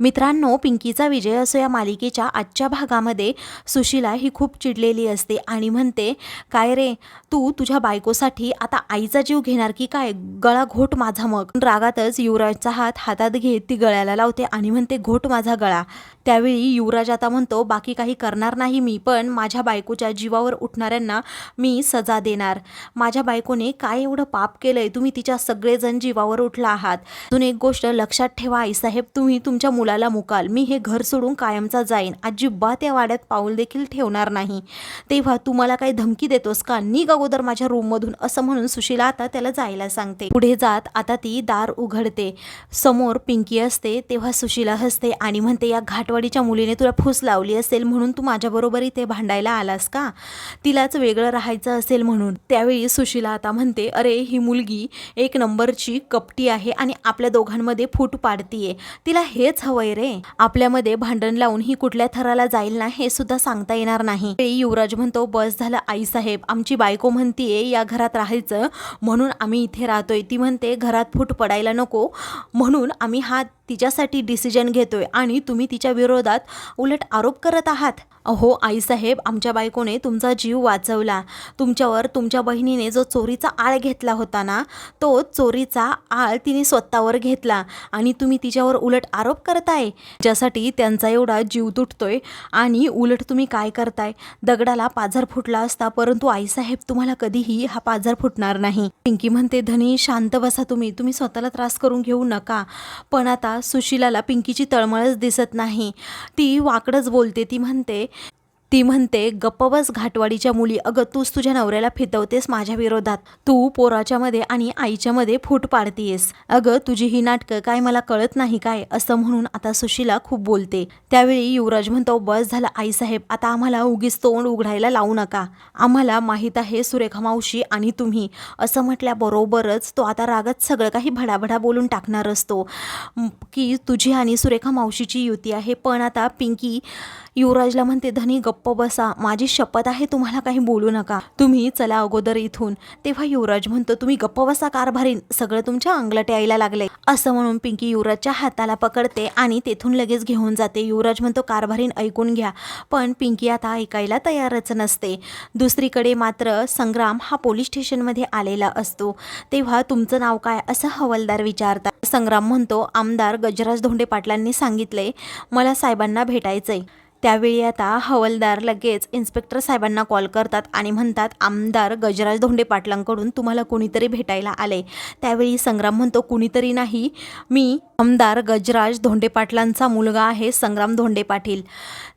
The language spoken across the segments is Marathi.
मित्रांनो पिंकीचा विजय असो या मालिकेच्या आजच्या भागामध्ये सुशिला ही खूप चिडलेली असते आणि म्हणते काय रे तू तुझ्या बायकोसाठी आता आईचा जीव घेणार की काय? गळा घोट माझा मग. रागातच युवराजचा हात हातात घेत ती गळ्याला लावते आणि म्हणते घोट माझा गळा. त्यावेळी युवराज आता म्हणतो बाकी काही करणार नाही मी पण माझ्या बायकोच्या जीवावर उठणाऱ्यांना मी सजा देणार. माझ्या बायकोने काय एवढं पाप केलंय? तुम्ही तिच्या सगळेजण जीवावर उठला आहात. अजून एक गोष्ट लक्षात ठेवा आईसाहेब तुम्ही तुमच्या मुला मुलाला मुकाल. मी हे घर सोडून कायमचा जाईन. अजिबात या वाड्यात पाऊल देखील ठेवणार नाही. तेव्हा तू मला काही धमकी देतोस का? निघ अगोदर माझ्या रूममधून असं म्हणून सुशीला आता त्याला जायला सांगते. पुढे जात आता ती दार उघडते. समोर पिंकी असते तेव्हा सुशीला हसते आणि म्हणते या घाटवाडीच्या मुलीने तुला फूस लावली असेल म्हणून तू माझ्याबरोबर इथे भांडायला आलास का? तिलाच वेगळं राहायचं असेल म्हणून. त्यावेळी सुशीला आता म्हणते अरे ही मुलगी एक नंबरची कपटी आहे आणि आपल्या दोघांमध्ये फूट पाडतीये. तिला हेच हवंय रे. आपल्यामध्ये भांडण लावून ही कुठल्या थराला जाईल ना हे सुद्धा सांगता येणार नाही. युवराज म्हणतो बस झालं आईसाहेब आमची बायको म्हणतीये या घरात राहायचं. म्हणून आम्ही इथे राहतोय. ती म्हणते घरात फूट पडायला नको. म्हणून आम्ही हा तिच्यासाठी डिसिजन घेतोय आणि तुम्ही तिच्या विरोधात उलट आरोप करत आहात. अहो आईसाहेब आमच्या बायकोने तुमचा जीव वाचवला. तुमच्यावर तुमच्या बहिणीने जो चोरीचा आळ घेतला होता ना तो चोरीचा आळ तिने स्वतःवर घेतला आणि तुम्ही तिच्यावर उलट आरोप करताय. ज्यासाठी त्यांचा एवढा जीव तुटतोय आणि उलट तुम्ही काय करताय? दगडाला पाझर फुटला असता परंतु आईसाहेब तुम्हाला कधीही हा पाझर फुटणार नाही. पिंकी म्हणते धनी शांत बसा तुम्ही. तुम्ही स्वतःला त्रास करून घेऊ नका. पण आता सुशिलाला पिंकीची तळमळच दिसत नाही. ती वाकडच बोलते ती म्हणते ती म्हणते गप्प बस घाटवाडीच्या मुली अगं तूच तुझ्या नवऱ्याला फितवतेस माझ्या विरोधात. तू पोराच्या मध्ये आणि आईच्या मध्ये फूट पाडतीयस. अगं तुझी ही नाटकं काय मला कळत नाही काय? असं म्हणून आता सुशीला खूप बोलते. त्यावेळी युवराज म्हणतो बस झालं आईसाहेब आता आम्हाला उगीच तोंड उघडायला लावू नका. आम्हाला माहीत आहे सुरेखा मावशी आणि तुम्ही. असं म्हटल्याबरोबरच तो आता रागात सगळं काही भडाभडा बोलून टाकणार असतो. की तुझी आणि सुरेखा मावशीची युती आहे पण आता पिंकी युवराजला म्हणते धनी गप्प गप्प बसा. माझी शपथ आहे तुम्हाला काही बोलू नका. तुम्ही चला अगोदर इथून. तेव्हा युवराज म्हणतो तुम्ही गप्प बसा कारभारीन सगळं तुमच्या अंगलट यायला लागले. असं म्हणून पिंकी युवराजच्या हाताला पकडते आणि तेथून लगेच घेऊन जाते. युवराज म्हणतो कारभारीन ऐकून घ्या. पण पिंकी आता ऐकायला तयारच नसते. दुसरीकडे मात्र संग्राम हा पोलीस स्टेशनमध्ये आलेला असतो. तेव्हा तुमचं नाव काय? असं हवालदार विचारतात. संग्राम म्हणतो आमदार गजराज धोंडे पाटलांनी सांगितले मला साहेबांना भेटायचंय. त्यावेळी आता हवालदार लगेच इन्स्पेक्टर साहेबांना कॉल करतात आणि म्हणतात आमदार गजराज धोंडे पाटलांकडून तुम्हाला कोणीतरी भेटायला आले. त्यावेळी संग्राम म्हणतो कुणीतरी नाही मी आमदार गजराज धोंडे पाटलांचा मुलगा आहे संग्राम धोंडे पाटील.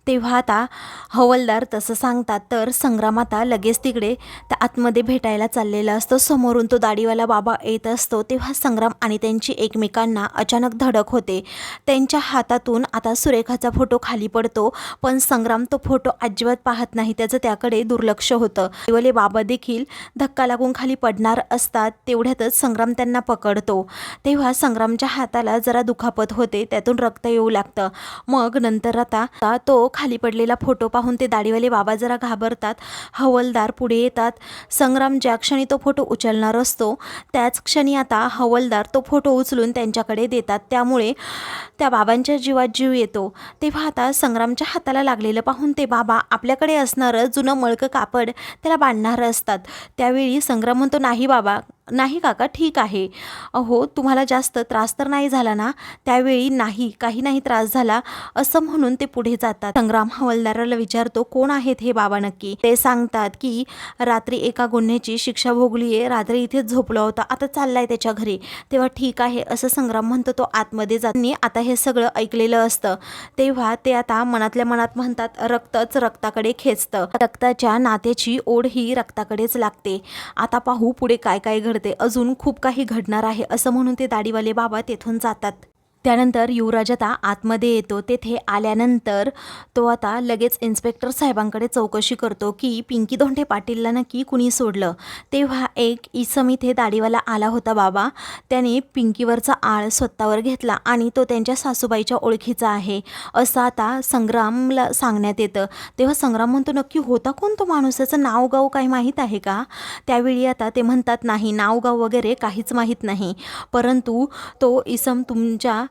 तेव्हा आता हवलदार तसं सांगतात तर संग्राम आता लगेच तिकडे त्या आतमध्ये भेटायला चाललेला असतो. समोरून तो दाढीवाला बाबा येत असतो. तेव्हा संग्राम आणि त्यांची एकमेकांना अचानक धडक होते. त्यांच्या हातातून आता सुरेखाचा फोटो खाली पडतो पण संग्राम तो फोटो अजिबात पाहत नाही. त्याचं त्याकडे दुर्लक्ष होतं. देवले बाबा देखील धक्का लागून खाली पडणार असतात तेवढ्यातच संग्राम त्यांना पकडतो. तेव्हा संग्रामच्या हाताला जरा दुखापत होते. त्यातून रक्त येऊ लागतं. मग नंतर आता तो खाली पडलेला फोटो पाहून ते दाढीवाले बाबा जरा घाबरतात. हवलदार पुढे येतात. संग्राम ज्या क्षणी तो फोटो उचलणार असतो त्याच क्षणी आता हवलदार तो फोटो उचलून त्यांच्याकडे देतात. त्यामुळे त्या बाबांच्या जीवात जीव येतो. तेव्हा आता संग्रामच्या हाताला लागलेलं पाहून ते बाबा आपल्याकडे असणारं जुनं मळकं कापड त्याला बांधणारं असतात. त्यावेळी संग्राम म्हणतो नाही बाबा नाही काका ठीक आहे. अहो तुम्हाला जास्त त्रास तर नाही झाला ना? त्यावेळी नाही काही नाही त्रास झाला असं म्हणून ते पुढे जातात. संग्राम हवालदाराला विचारतो कोण आहेत हे बाबा नक्की? ते सांगतात की रात्री एका गुन्ह्याची शिक्षा भोगली आहे. रात्री इथेच झोपला होता. आता चाललाय त्याच्या घरी. तेव्हा ठीक आहे असं संग्राम म्हणतो तो आतमध्ये जातानी आता हे सगळं ऐकलेलं असतं. तेव्हा ते आता मनातल्या मनात म्हणतात रक्तच रक्ताकडे खेचतं. रक्ताच्या नात्याची ओढ ही रक्ताकडेच लागते. आता पाहू पुढे काय काय घडते. अजून खूप काही घडणार आहे असं म्हणून ते दाढीवाले बाबा तेथून जातात. त्यानंतर युवराज आता आतमध्ये येतो. तेथे आल्यानंतर तो आता लगेच इन्स्पेक्टर साहेबांकडे चौकशी करतो की पिंकी धोंडे पाटीलला नक्की कुणी सोडलं? तेव्हा एक इसम इथे दाढीवाला आला होता बाबा. त्याने पिंकीवरचा आळ स्वतःवर घेतला आणि तो त्यांच्या सासूबाईच्या ओळखीचा आहे. असं आता संग्रामला सांगण्यात येतं. तेव्हा संग्राम म्हणतो नक्की होता कोण तो माणूस? त्याचं नाव गाव काही माहीत आहे का? त्यावेळी आता ते म्हणतात नाही नाव गाव वगैरे काहीच माहीत नाही. परंतु तो इसम तुमच्या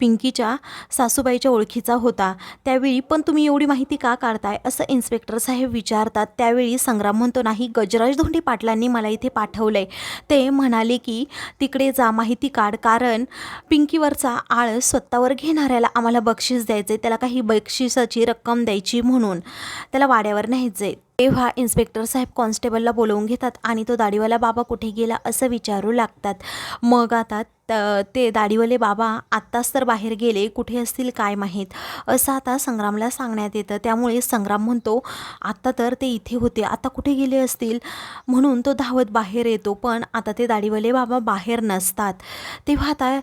पिंकीच्या सासूबाईच्या ओळखीचा होता. त्यावेळी पण तुम्ही एवढी माहिती का काढताय? असं इन्स्पेक्टर साहेब विचारतात. त्यावेळी संग्राम म्हणतो नाही गजराज धोंडी पाटलांनी मला इथे पाठवलं आहे ते म्हणाले की तिकडे जा माहिती काढ कारण पिंकीवरचा आळ स्वतःवर घेणाऱ्याला आम्हाला बक्षीस द्यायचं आहे त्याला काही बक्षिसाची रक्कम द्यायची म्हणून. त्याला वाड्यावर न्यायचं आहे तेव्हा इन्स्पेक्टर साहेब कॉन्स्टेबलला बोलवून घेतात आणि तो दाढीवाला बाबा कुठे गेला असं विचारू लागतात. मग आता ते दाढीवाले बाबा आत्ताच तर बाहेर गेले कुठे असतील काय माहीत? असं आता संग्रामला सांगण्यात येतं. त्यामुळे संग्राम म्हणतो आत्ता तर ते इथे होते आता कुठे गेले असतील? म्हणून तो धावत बाहेर येतो. पण आता ते दाढीवाले बाबा बाहेर नसतात. तेव्हा आता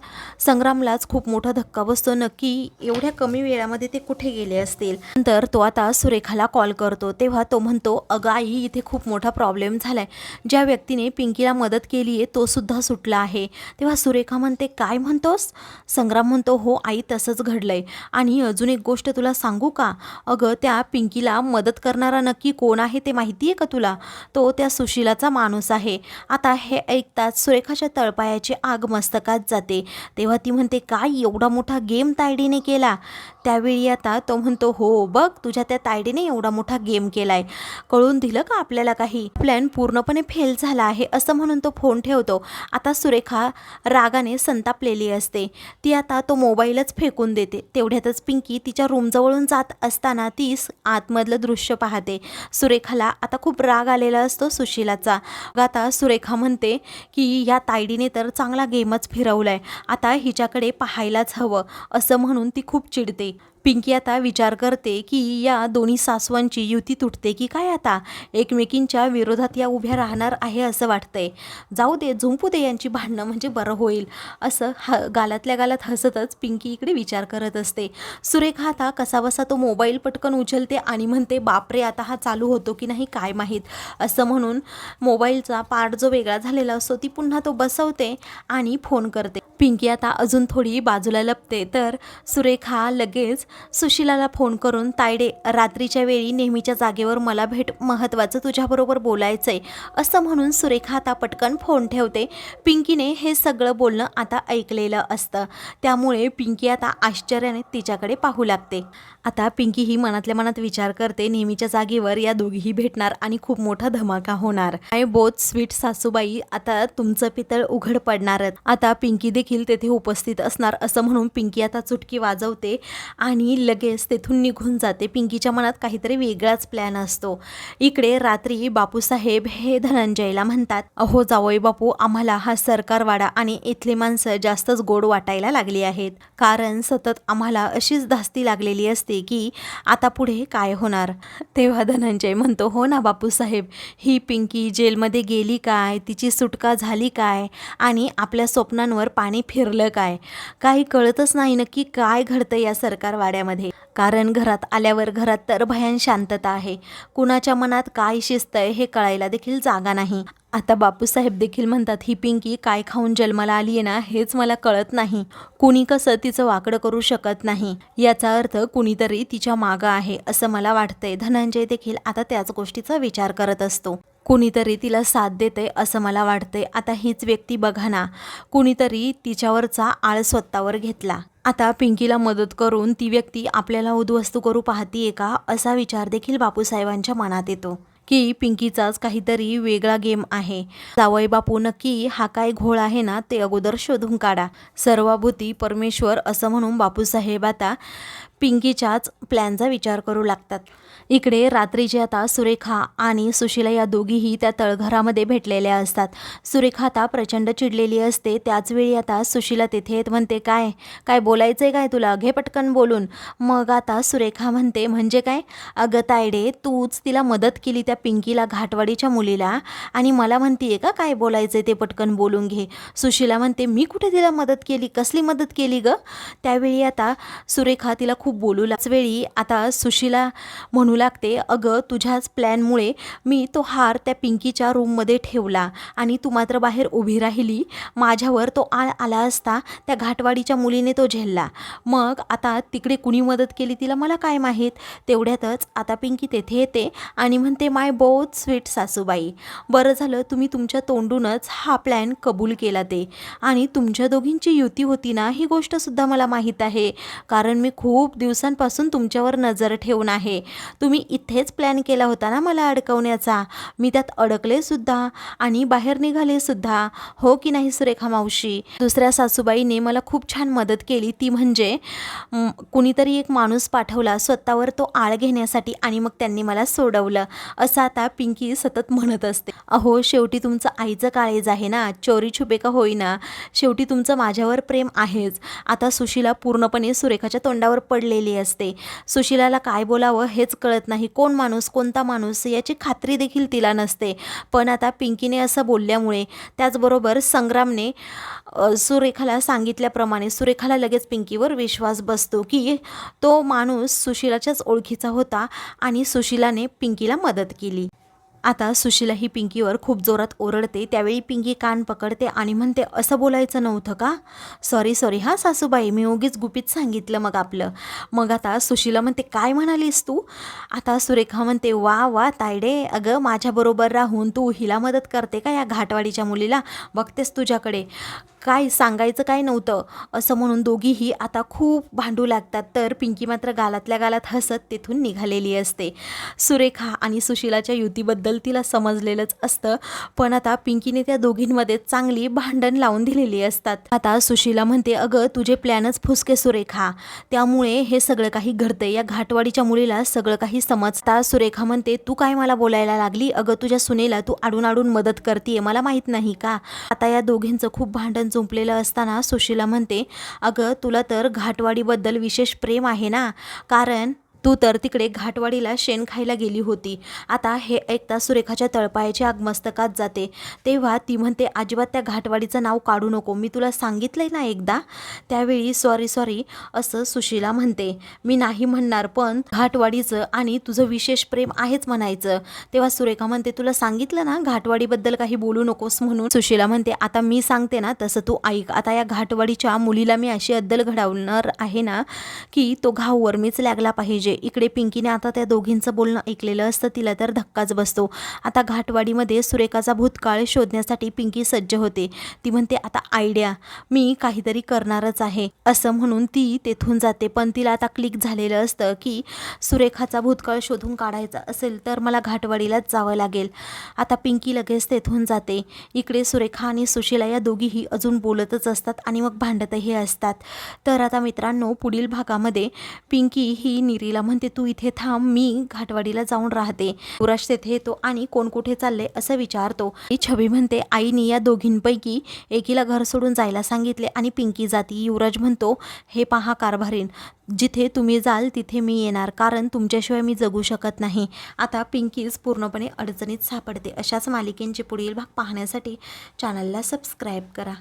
संग्रामलाच खूप मोठा धक्का बसतो नक्की एवढ्या कमी वेळामध्ये ते कुठे गेले असतील? नंतर तो आता सुरेखाला कॉल करतो. तेव्हा तो म्हणतो अगं आई इथे खूप मोठा प्रॉब्लेम झाला आहे ज्या व्यक्तीने पिंकीला मदत केली आहे तोसुद्धा सुटला आहे. तेव्हा सुरेखा म्हणते काय म्हणतोस? संग्राम म्हणतो हो आई तसंच घडलं आहे आणि अजून एक गोष्ट तुला सांगू का? अगं त्या पिंकीला मदत करणारा नक्की कोण आहे ते माहिती आहे का तुला? तो त्या सुशिलाचा माणूस आहे. आता हे ऐकताच सुरेखाच्या तळपायाची आग मस्तकात जाते. तेव्हा ती म्हणते काय एवढा मोठा गेम तायडीने केला? त्यावेळी आता तो म्हणतो हो बघ तुझ्या त्या तायडीने एवढा मोठा गेम केला आहे कळून दिलं का आपल्याला काही? प्लॅन पूर्णपणे फेल झाला आहे असं म्हणून तो फोन ठेवतो. आता सुरेखा रागाने संतापलेली असते. ती आता तो मोबाईलच फेकून देते. तेवढ्यातच पिंकी तिच्या रूमजवळून जात असताना ती आतमधलं दृश्य पाहते. सुरेखाला आता खूप राग आलेला असतो सुशिलाचा. मग आता सुरेखा म्हणते की या तायडीने तर चांगला गेमच फिरवलाय. आता हिच्याकडे पाहायलाच हवं. असं म्हणून ती खूप चिडते. पिंकी आता विचार करते की या दोन्ही सासवांची युती तुटते की काय आता? एकमेकींच्या विरोधात या उभ्या राहणार आहे असं वाटतंय. जाऊ दे झुंपू दे यांची भांडणं म्हणजे बरं होईल. असं ह गालातल्या गालात हसतच पिंकी इकडे विचार करत असते. सुरेखा आता कसाबसा तो मोबाईल पटकन उचलते आणि म्हणते बापरे आता हा चालू होतो की नाही काय माहीत? असं म्हणून मोबाईलचा पार्ट जो वेगळा झालेला असतो ती पुन्हा तो बसवते आणि फोन करते. पिंकी आता अजून थोडी बाजूला लपते तर सुरेखा लगेच सुशिलाला फोन करून तायडे रात्रीच्या वेळी नेहमीच्या जागेवर मला भेट महत्त्वाचं तुझ्याबरोबर बोलायचं आहे असं म्हणून सुरेखा आता पटकन फोन ठेवते. पिंकीने हे सगळं बोलणं आता ऐकलेलं असतं. त्यामुळे पिंकी आता आश्चर्याने तिच्याकडे पाहू लागते. आता पिंकी ही मनातल्या मनात विचार करते नेहमीच्या जागेवर या दोघीही भेटणार आणि खूप मोठा धमाका होणार. आय बोथ स्वीट सासूबाई आता तुमचं पितळ उघड पडणारच. आता पिंकी देखील तेथे उपस्थित असणार असं म्हणून पिंकी आता चुटकी वाजवते आणि लगेच तेथून निघून जाते. पिंकीच्या मनात काहीतरी वेगळाच प्लॅन असतो. इकडे रात्री बापूसाहेब हे धनंजयला म्हणतात अहो जावई बापू आम्हाला हा सरकारवाडा आणि इथली माणसं जास्तच गोड वाटायला लागली आहेत. कारण सतत आम्हाला अशीच धास्ती लागलेली असते की आता पुढे काय होणार? तेव्हा धनंजय म्हणतो हो ना बापूसाहेब ही पिंकी जेलमध्ये गेली काय? तिची सुटका झाली काय? आणि आपल्या स्वप्नांवर पाणी फिरलं काय? काही कळतच नाही नक्की काय घडतं या सरकारवाड्यामध्ये कारण घरात आल्यावर घरात तर भयान शांतता आहे. कुणाच्या मनात काय शिस्त आहे हे कळायला देखील जागा नाही. आता बापूसाहेब देखील म्हणतात ही पिंकी काय खाऊन जन्माला आली आहे ना हेच मला कळत नाही. कुणी कसं तिचं वाकडं करू शकत नाही? याचा अर्थ कुणीतरी तिच्या मागं आहे असं मला वाटतंय. धनंजय देखील आता त्याच गोष्टीचा विचार करत असतो. कुणीतरी तिला साथ देते असं मला वाटतंय. आता हीच व्यक्ती बघा ना. कुणीतरी तिच्यावरचा आळ स्वतःवर घेतला. आता पिंकीला मदत करून ती व्यक्ती आपल्याला उद्ध्वस्त करू पाहतीये का असा विचार देखील बापूसाहेबांच्या मनात येतो. की पिंकीचाच काहीतरी वेगळा गेम आहे. जावई बापू नक्की हा काय घोळ आहे ना ते अगोदर शोधून काढा. सर्वाभूती परमेश्वर असं म्हणून बापूसाहेब आता पिंकीच्याच प्लॅनचा विचार करू लागतात. इकडे रात्रीचे आता सुरेखा आणि सुशिला या दोघीही त्या तळघरामध्ये भेटलेल्या असतात. सुरेखा आता प्रचंड चिडलेली असते. त्याचवेळी आता सुशिला तेथे येत म्हणते काय? काय बोलायचं आहे काय तुला? घे पटकन बोलून. मग आता सुरेखा म्हणते म्हणजे काय? अगं तायडे तूच तिला मदत केली त्या पिंकीला घाटवाडीच्या मुलीला आणि मला म्हणतीये का काय बोलायचं आहे ते पटकन बोलून घे. सुशिला म्हणते मी कुठे तिला मदत केली? कसली मदत केली ग? त्यावेळी आता सुरेखा तिला खूप बोलू वेळी आता सुशिला म्हणू लागते. अगं तुझ्याच प्लॅनमुळे मी तो हार त्या पिंकीच्या रूममध्ये ठेवला आणि तू मात्र बाहेर उभी राहिली. माझ्यावर तो आळ आला असता त्या घाटवाडीच्या मुलीने तो झेलला. मग आता तिकडे कुणी मदत केली तिला मला काय माहीत? तेवढ्यातच आता पिंकी तेथे येते आणि म्हणते माय बहुत स्वीट सासूबाई बरं झालं तुम्ही तुमच्या तोंडूनच हा प्लॅन कबूल केला ते. आणि तुमच्या दोघींची युती होती ना ही गोष्टसुद्धा मला माहीत आहे. कारण मी खूप दिवसांपासून तुमच्यावर नजर ठेवून आहे. तुम्ही इथेच प्लॅन केला होता ना मला अडकवण्याचा? मी त्यात अडकलेसुद्धा आणि बाहेर निघालेसुद्धा हो की नाही सुरेखा मावशी? दुसऱ्या सासूबाईने मला खूप छान मदत केली. ती म्हणजे कुणीतरी एक माणूस पाठवला. स्वतःवर तो आळ घेण्यासाठी आणि मग त्यांनी मला सोडवलं. असं आता पिंकी सतत म्हणत असते. अहो शेवटी तुमचं आईचं काळेज आहे ना. चोरी छुपे का होईना? शेवटी तुमचं माझ्यावर प्रेम आहेच. आता सुशीला पूर्णपणे सुरेखाच्या तोंडावर पडलेली असते. सुशीलाला काय बोलावं हेच कळत नाही कोण माणूस कोणता माणूस याची खात्री देखील तिला नसते. पण आता पिंकीने असं बोलल्यामुळे त्याचबरोबर संग्रामने सुरेखाला सांगितल्याप्रमाणे सुरेखाला लगेच पिंकीवर विश्वास बसतो की तो माणूस सुशिलाच्याच ओळखीचा होता आणि सुशिलाने पिंकीला मदत केली. आता सुशीला ही पिंकीवर खूप जोरात ओरडते त्यावेळी पिंकी कान पकडते आणि म्हणते असं बोलायचं नव्हतं का? सॉरी सॉरी हां सासूबाई मी उगीच गुपित सांगितलं मग आपलं. मग आता सुशीला म्हणते काय म्हणालीस तू? आता सुरेखा म्हणते वा वा तायडे अगं माझ्याबरोबर राहून तू हिला मदत करते का या घाटवाडीच्या मुलीला? बघतेस तुझ्याकडे. काय सांगायचं काय नव्हतं. असं म्हणून दोघीही आता खूप भांडू लागतात. तर पिंकी मात्र गालातल्या गालात हसत तिथून निघालेली असते. सुरेखा आणि सुशिलाच्या युतीबद्दल तिला समजलेलंच असतं. पण आता पिंकीने त्या दोघींमध्ये चांगली भांडण लावून दिलेली असतात. आता सुशिला म्हणते अगं तुझे प्लॅनच फुसके सुरेखा. त्यामुळे हे सगळं काही घडतंय. या घाटवाडीच्या मुलीला सगळं काही समजता सुरेखा म्हणते तू काय मला बोलायला लागली? अगं तुझ्या सुनेला तू आडून आडून मदत करते मला माहीत नाही का? आता या दोघींचं खूप भांडण जुंपलेलं असताना सुशीला म्हणते अगं तुला तर घाटवाडीबद्दल विशेष प्रेम आहे ना? कारण तू तर तिकडे घाटवाडीला शेण खायला गेली होती. आता हे ऐकता सुरेखाच्या तळपायाच्या आगमस्तकात जाते. तेव्हा ती म्हणते अजिबात त्या घाटवाडीचं नाव काढू नको. मी तुला सांगितलंय ना एकदा? त्यावेळी सॉरी सॉरी असं सुशीला म्हणते. मी नाही म्हणणार पण घाटवाडीचं आणि तुझं विशेष प्रेम आहेच म्हणायचं. तेव्हा सुरेखा म्हणते तुला सांगितलं ना घाटवाडीबद्दल काही बोलू नकोस म्हणून? सुशीला म्हणते आता मी सांगते ना तसं तू ऐक. आता या घाटवाडीच्या मुलीला मी अशी अद्दल घडवणार आहे ना की तो घाव वरमीच लागला पाहिजे. म्हणजे इकडे पिंकीने आता त्या दोघींचं बोलणं ऐकलेलं असतं तिला तर धक्काच बसतो. आता घाटवाडीमध्ये सुरेखाचा भूतकाळ शोधण्यासाठी पिंकी सज्ज होते. ती म्हणते आता आयडिया मी काहीतरी करणारच आहे. असं म्हणून ती तेथून जाते. पण तिला आता क्लिक झालेलं असतं की सुरेखाचा भूतकाळ शोधून काढायचा असेल तर मला घाटवाडीलाच जावं लागेल. आता पिंकी लगेच तेथून जाते. इकडे सुरेखा आणि सुशीला या दोघीही अजून बोलतच असतात आणि मग भांडतही असतात. तर आता मित्रांनो पुढील भागामध्ये पिंकी ही निरीला म्हणते तू इथे थांब मी घाटवाडीला जाऊन राहते. युवराज तेथे येतो आणि कोण कुठे चालले असं विचारतो. ही छबी म्हणते आईनी या दोघींपैकी एकीला घर सोडून जायला सांगितले आणि पिंकी जाती. युवराज म्हणतो हे पहा कारभारीन जिथे तुम्ही जाल तिथे मी येणार कारण तुमच्याशिवाय मी जगू शकत नाही. आता पिंकीज पूर्णपणे अडचणीत सापडते. अशाच मालिकेंचे पुढील भाग पाहण्यासाठी चॅनलला सबस्क्राईब करा.